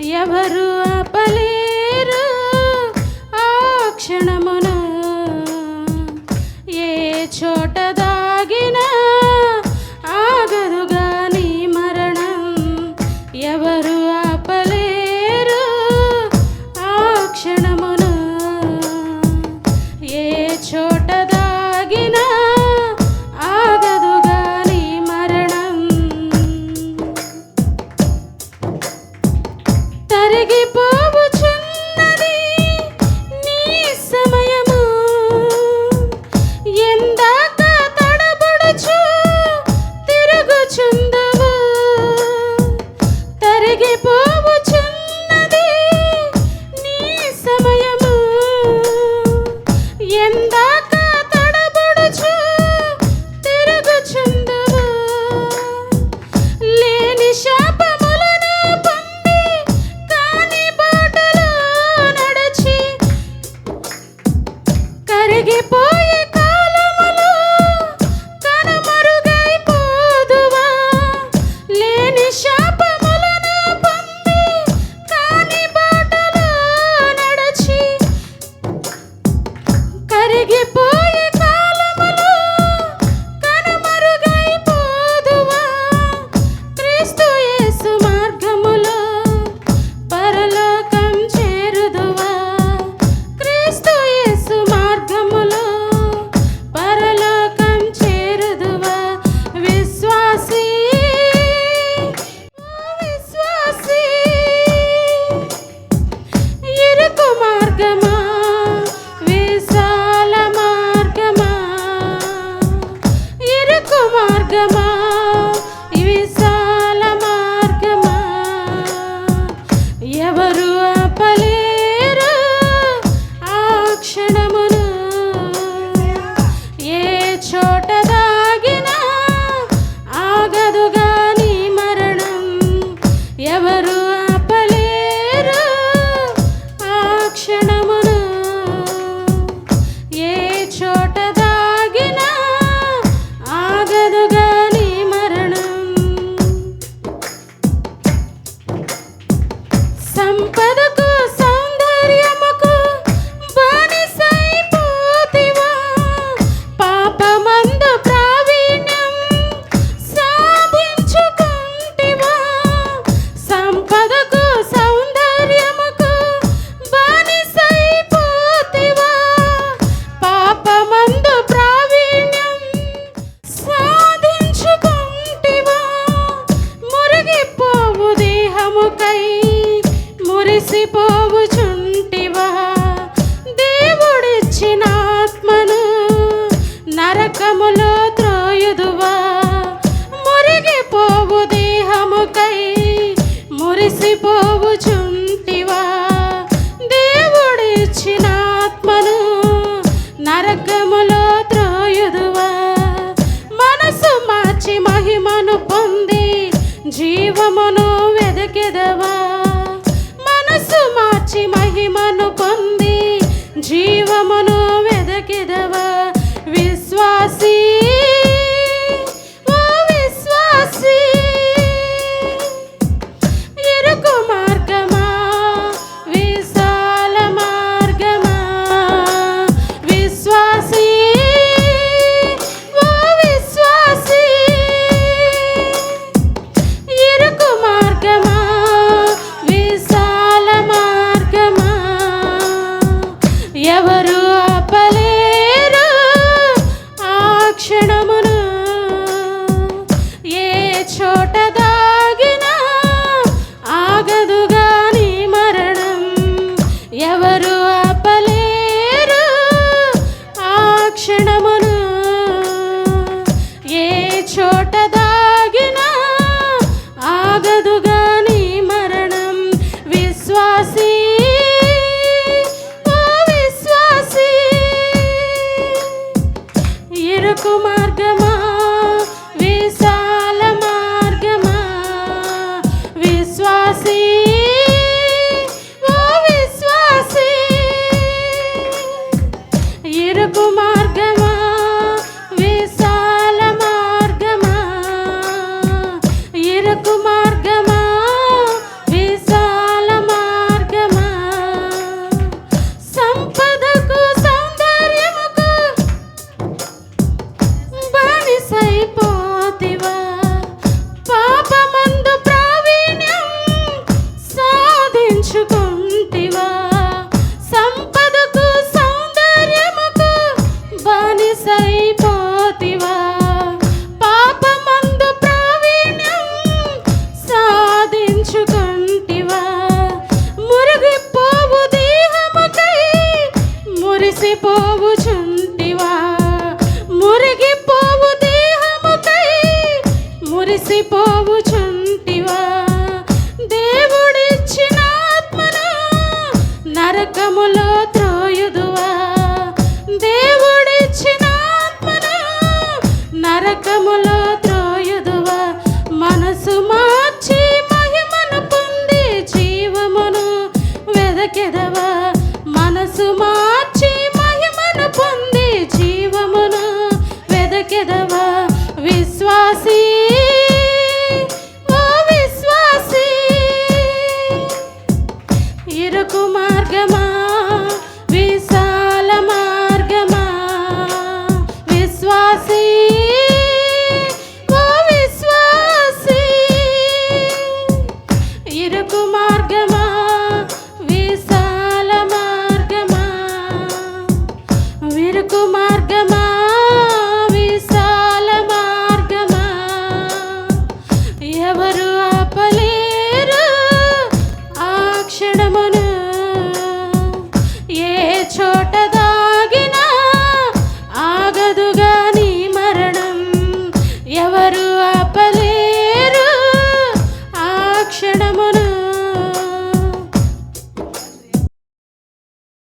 ఎవరు ఆపలేరు ఆ క్షణమున? ఏ చోట దాగినా ఆగదుగా నీ మరణం? ఎవరు keep మోసపోవుచుంటివా దేవుడిచ్చిన ఆత్మను నరకములో త్రోయుదువా? మనసు మార్చి మహిమను పొంది జీవమును వెదకెదవా? మనసు మార్చి మహిమను పొంది జీవ Demo-